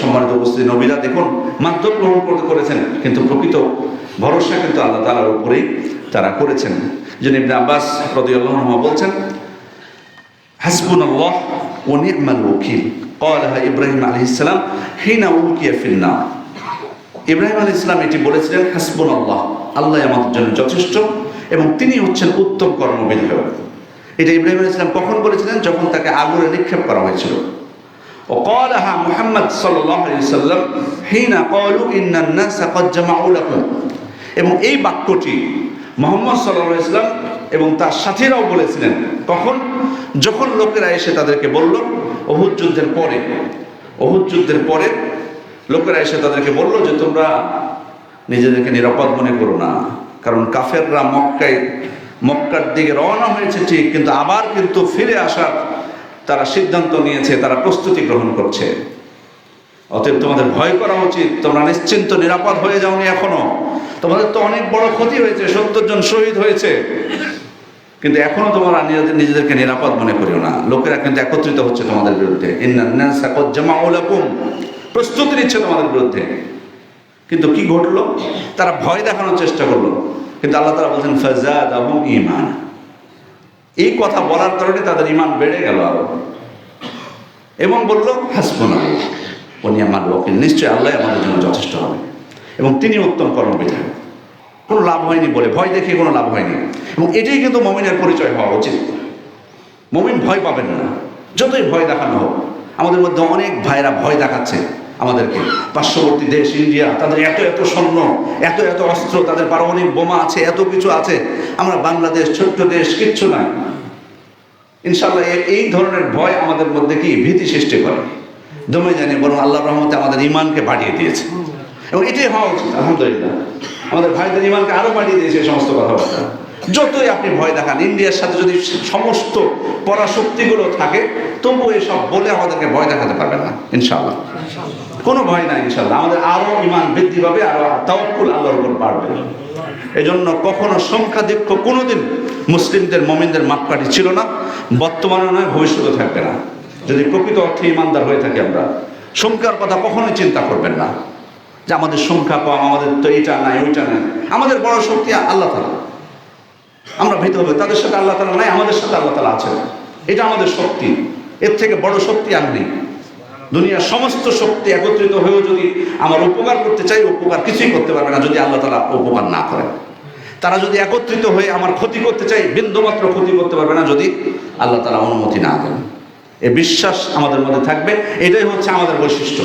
সম্মানিত উপস্থিতি, নবীরা দেখুন, মাধ্যম গ্রহণ করতে করেছেন, কিন্তু প্রকৃত ভরসা কিন্তু আল্লাহ তালার উপরেই তারা করেছেন। যিনি ইবনে আব্বাস রদিউল্লাহ বলছেন হাসবুন আল্লাহ ও নির্মাল উকিল ইব্রাহিম আলি ইসলাম হিনা উকিয়া ফিন্না ইব্রাহিম আলী ইসলাম এটি বলেছিলেন হাসবুন আল্লাহ আল্লাহ আমাদের জন্য যথেষ্ট এবং তিনি হচ্ছেন উত্তম কর্মবিধায়ক। এটা ইব্রাহিম আলি ইসলাম কখন বলেছিলেন? যখন তাকে আগুনে নিক্ষেপ করা হয়েছিল। وقالها محمد صلى الله عليه وسلم حين قالوا إن الناس قد جمعوا لكم এবং এই বাক্যটি মোহাম্মদ সাল্লাহ ইসলাম এবং তার সাথীরাও বলেছিলেন তখন যখন লোকেরা এসে তাদেরকে বলল অহুদ যুদ্ধের পরে অহুদ যুদ্ধের পরে লোকেরা এসে তাদেরকে বলল যে তোমরা নিজেদেরকে নিরাপদ মনে করো না কারণ কাফেররা মক্কায় মক্কার দিকে রওনা হয়েছে ঠিক কিন্তু আবার কিন্তু ফিরে আসার তারা সিদ্ধান্ত নিয়েছে, তারা প্রস্তুতি গ্রহণ করছে। অতএব তোমাদের ভয় করা উচিত, তোমরা নিশ্চিন্ত, নিরাপদ হয়ে যাওনি এখনও। তোমাদের তো অনেক বড় ক্ষতি হয়েছে, সত্তর জন শহীদ হয়েছে। কিন্তু এখনও তোমরা নিজেদের, নিজেদেরকে নিরাপদ মনে করিও না। লোকেরা কিন্তু একত্রিত হচ্ছে তোমাদের বিরুদ্ধে। প্রস্তুতি নিচ্ছে তোমাদের বিরুদ্ধে। কিন্তু কি ঘটলো? তারা ভয় দেখানোর চেষ্টা করল। কিন্তু আল্লাহ তারা বলছেন ফাজাদ আবু ইমান এই কথা বলার কারণে তাদের ইমান বেড়ে গেল আরও। এবং বলল, হাসবনা, উনি আমার ওকিল নিশ্চয়ই আল্লাহ আমাদের জন্য যথেষ্ট হবে। এবং তিনি উত্তম কর্মবিধায়ক কোনো লাভ হয়নি বলে, ভয় দেখে কোনো লাভ হয়নি। এবং এটাই কিন্তু মমিনের পরিচয় হওয়া উচিত। মমিন ভয় পাবেন না। যতই ভয় দেখানো হোক, আমাদের মধ্যে অনেক ভাইরা ভয় দেখাচ্ছে। আমাদেরকে। পার্শ্ববর্তী দেশ, ইন্ডিয়া, তাদের এত এত স্বর্ণ, এত এত অস্ত্র, তাদের পারমাণবিক বোমা আছে, এত কিছু আছে। আমরা বাংলাদেশ ছোট্ট দেশ, কিচ্ছু নাই। ইনশাল্লাহ এই ধরনের ভয় আমাদের মধ্যে কি? ভীতি সৃষ্টি করে। দমে জানি বরং আল্লাহ রহমতে আমাদের ইমানকে বাড়িয়ে দিয়েছে। এবং এটাই হওয়া উচিত, আলহামদুলিল্লাহ। আমাদের ভাইদের ইমানকে আরও বাড়িয়ে দিয়েছে এই সমস্ত কথাবার্তা। যতই আপনি ভয় দেখান, ইন্ডিয়ার সাথে যদি সমস্ত পরাশক্তিগুলো থাকে তবু এসব বলে আমাদেরকে ভয় দেখাতে পারবেন না ইনশাল্লাহ কোনো ভয় নাই ইনশাল্লাহ আমাদের আরও ইমান বৃদ্ধি পাবে আরও তাওয়াক্কুল আল্লাহর উপর বাড়বে। এজন্য কখনো সংখ্যাধিক্য কোনোদিন মুসলিমদের, মমিনদের মাপকাঠি ছিল না বর্তমানে নয় ভবিষ্যতে থাকবে না। যদি প্রকৃত অর্থে ইমানদার হয়ে থাকি আমরা, সংখ্যার কথা কখনোই চিন্তা করবেন না। যে আমাদের সংখ্যা কম, আমাদের তো এইটা নাই, ওইটা নাই। আমাদের বড় শক্তি আল্লাহ তালা আমরা ভীত হবে। তাদের সাথে আল্লাহ তালা নাই, আমাদের সাথে আল্লাহ তালা আছে এটা আমাদের শক্তি। এর থেকে বড় শক্তি আর নেই। দুনিয়ার সমস্ত শক্তি একত্রিত হয়েও যদি আমার উপকার করতে চাই, উপকার কিছুই করতে পারবে না যদি আল্লাহ তালা উপকার না করেন। তারা যদি একত্রিত হয়ে আমার ক্ষতি করতে চাই বিন্দুমাত্র ক্ষতি করতে পারবে না যদি আল্লাহ তালা অনুমতি না দেন। এ বিশ্বাস আমাদের মধ্যে থাকবে। এটাই হচ্ছে আমাদের বৈশিষ্ট্য।